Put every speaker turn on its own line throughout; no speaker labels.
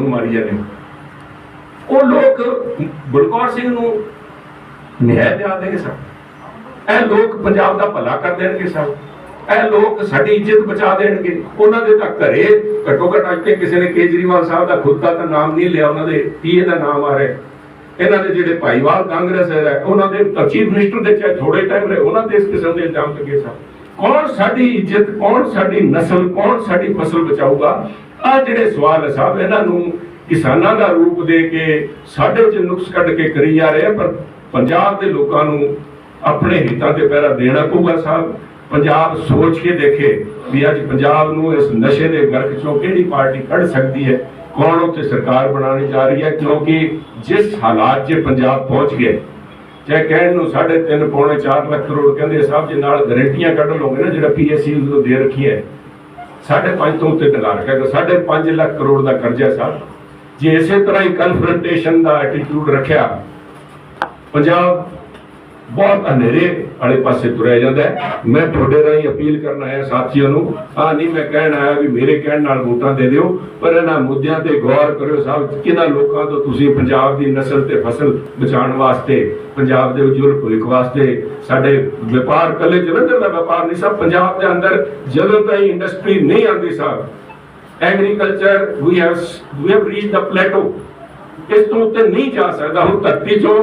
ਨੂੰ ਮਾਰੀ ਜਾਂਦੇ ਉਹ ਲੋਕ ਬਲਕੌਰ ਸਿੰਘ ਨੂੰ ਨਿਆਂ ਦਿਆ ਦੇਣਗੇ ਸਭ ਇਹ ਲੋਕ ਪੰਜਾਬ ਦਾ ਭਲਾ ਕਰ ਦੇਣਗੇ ਸਭ ਇਹ ਲੋਕ ਸਾਡੀ ਇੱਜ਼ਤ ਬਚਾ ਦੇਣਗੇ। ਉਹਨਾਂ ਦੇ ਤਾਂ ਘਰੇ ਘੱਟੋ ਘੱਟ ਅੱਜ ਤੇ ਕਿਸੇ ਨੇ ਕੇਜਰੀਵਾਲ ਸਾਹਿਬ ਦਾ ਖੁਦ ਦਾ ਤਾਂ ਨਾਮ ਨਹੀਂ ਲਿਆ, ਉਹਨਾਂ ਦੇ ਪੀਏ ਦਾ ਨਾਮ ਆ ਰਿਹਾ। ਇਹਨਾਂ ਦੇ ਜਿਹੜੇ ਭਾਈਵਾਲ ਕਾਂਗਰਸ ਹੈ, ਉਹਨਾਂ ਦੇ ਚੀਫ ਮਿਨਿਸਟਰ ਦੇ ਚਾਹੇ ਥੋੜੇ ਟਾਈਮ ਰਹੇ, ਉਹਨਾਂ ਦੇ ਇਸ ਕਿਸਮ ਦੇ ਇਲਜ਼ਾਮ ਲੱਗੇ ਸਨ ਕੌਣ ਸਾਡੀ ਇੱਜ਼ਤ, ਕੌਣ ਸਾਡੀ ਨਸਲ, ਕੌਣ ਸਾਡੀ ਫਸਲ ਬਚਾਊਗਾ? ਆ ਜਿਹੜੇ ਸਵਾਲ ਸਾਹਿਬ ਇਹਨਾਂ ਨੂੰ ਕਿਸਾਨਾਂ ਦਾ ਰੂਪ ਦੇ ਕੇ ਸਾਡੇ ਚ ਨੁਕਸ ਕੱਢ ਕੇ ਕਰੀ ਜਾ ਰਹੇ ਆ, ਪਰ ਪੰਜਾਬ ਦੇ ਲੋਕਾਂ ਨੂੰ ਆਪਣੇ ਹਿੱਤਾਂ ਤੇ ਪਹਿਰਾ ਦੇਣਾ ਪਊਗਾ ਸਾਹਿਬ। ਪੰਜਾਬ ਸੋਚ ਕੇ ਦੇਖੇ ਵੀ ਅੱਜ ਪੰਜਾਬ ਨੂੰ ਇਸ ਨਸ਼ੇ ਦੇ ਗਰਕ ਚੋਂ ਕਿਹੜੀ ਪਾਰਟੀ ਕੱਢ ਸਕਦੀ ਹੈ, ਕੌਣ ਉੱਥੇ ਸਰਕਾਰ ਬਣਾਉਣੀ ਜਾ ਰਹੀ ਹੈ, ਕਿਉਂਕਿ ਜਿਸ ਹਾਲਾਤ 'ਚ ਪੰਜਾਬ ਪਹੁੰਚ ਗਿਆ, ਚਾਹੇ ਕਹਿਣ ਨੂੰ 3.5 ਪੌਣੇ 4 ਲੱਖ ਕਰੋੜ ਕਹਿੰਦੇ ਸਾਹਿਬ, ਜੇ ਨਾਲ ਗਰੰਟੀਆਂ ਕੱਢ ਲਓਗੇ ਨਾ, ਜਿਹੜਾ ਪੀਐਸਸੀ ਨੂੰ ਦੇ ਰੱਖੀ ਹੈ 5.5 ਤੋਂ ਉੱਤੇ ਟਿਕਾ ਰੱਖਿਆ ਕਿ 5.5 ਲੱਖ ਕਰੋੜ ਦਾ ਕਰਜ਼ਾ ਹੈ ਸਾਹਿਬ ਜੇ ਇਸੇ ਤਰ੍ਹਾਂ ਹੀ ਕਨਫਰੰਟੇਸ਼ਨ ਦਾ ਐਟੀਟਿਊਡ ਰੱਖਿਆ, ਪੰਜਾਬ ਬਹੁਤ ਹਨੇਰੇ ਵਾਲੇ ਪਾਸੇ ਤੁਰਿਆ ਜਾਂਦਾ ਮੈਂ ਤੁਹਾਡੇ ਰਾਹੀਂ ਅਪੀਲ ਕਰਨ ਆਇਆ ਸਾਥੀਆਂ ਨੂੰ, ਆ ਨਹੀਂ, ਮੈਂ ਕਹਿਣ ਆਇਆ ਵੀ ਮੇਰੇ ਕਹਿਣ ਨਾਲ ਵੋਟਾਂ ਦੇ ਦਿਓ, ਪਰ ਇਹਨਾਂ ਮੁੱਦਿਆਂ ਤੇ ਗੌਰ ਕਰਿਓ ਸਾਹਿਬ, ਕਿਹਨਾਂ ਲੋਕਾਂ ਤੋਂ ਤੁਸੀਂ ਪੰਜਾਬ ਦੀ ਨਸਲ ਤੇ ਫਸਲ ਬਚਾਉਣ ਵਾਸਤੇ, ਪੰਜਾਬ ਦੇ ਉਜਵਲ ਭਵਿੱਖ ਵਾਸਤੇ, ਸਾਡੇ ਵਪਾਰ ਕੱਲੇ ਜਲੰਧਰ ਦਾ ਵਪਾਰ ਨਹੀਂ ਸਭ ਪੰਜਾਬ ਦੇ ਅੰਦਰ, ਜਦੋਂ ਤਾਈਂ ਇੰਡਸਟਰੀ ਨਹੀਂ ਆਉਂਦੀ ਸਾਹਿਬ agriculture we have we have reach the plateau ਇਸ ਤੋਂ ਉੱਤੇ ਨਹੀਂ ਜਾ ਸਕਦਾ, ਹੁਣ ਧਰਤੀ ਚੋਂ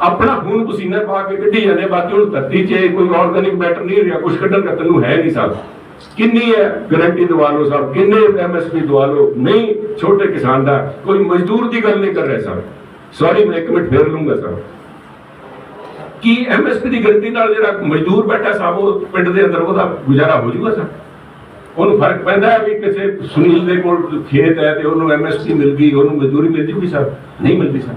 ਆਪਣਾ ਖੂਨ ਪਸੀਨਾ ਪਾ ਕੇ ਕੱਢੀ ਜਾਂਦੇ ਬਾਕੀ ਹੁਣ ਧਰਤੀ 'ਚ ਕੋਈ ਆਰਗੈਨਿਕ ਮੈਟਰ ਨਹੀਂ ਰਿਹਾ ਕੁਝ ਕੱਢਣ ਦਾ ਤੈਨੂੰ ਹੈ ਨਹੀਂ ਸਾਹਿਬ ਕਿੰਨੀ ਹੈ ਗਾਰੰਟੀ ਦਵਾ ਲਓ ਸਾਹਿਬ ਕਿੰਨੇ ਐਮਐਸਪੀ ਦਵਾ ਲਓ? ਨਹੀਂ, ਛੋਟੇ ਕਿਸਾਨ ਦਾ ਕੋਈ ਮਜ਼ਦੂਰ ਦੀ ਗੱਲ ਨਹੀਂ ਕਰ ਰਿਹਾ ਸਾਹਿਬ ਸੌਰੀ ਮੈਂ ਇੱਕ ਮਿੰਟ ਫੇਰ ਲੂੰਗਾ ਸਾਹਿਬ ਕੀ ਐਮਐਸਪੀ ਦੀ ਗਾਰੰਟੀ ਨਾਲ ਜਿਹੜਾ ਮਜ਼ਦੂਰ ਬੈਠਾ ਸਾਹਿਬ ਉਹ ਪਿੰਡ ਦੇ ਅੰਦਰ ਉਹਦਾ ਗੁਜ਼ਾਰਾ ਹੋ ਜਾਊਗਾ ਸਾਹਿਬ ਉਹਨੂੰ ਫ਼ਰਕ ਪੈਂਦਾ ਹੈ ਵੀ ਕਿਸੇ ਸੁਨੀਲ ਦੇ ਕੋਲ ਖੇਤ ਹੈ ਤੇ ਉਹਨੂੰ ਐਮਐਸਪੀ ਮਿਲ ਗਈ, ਉਹਨੂੰ ਮਜ਼ਦੂਰੀ ਮਿਲ ਜੂਗੀ ਸਰ? ਨਹੀਂ ਮਿਲਦੀ ਸਰ।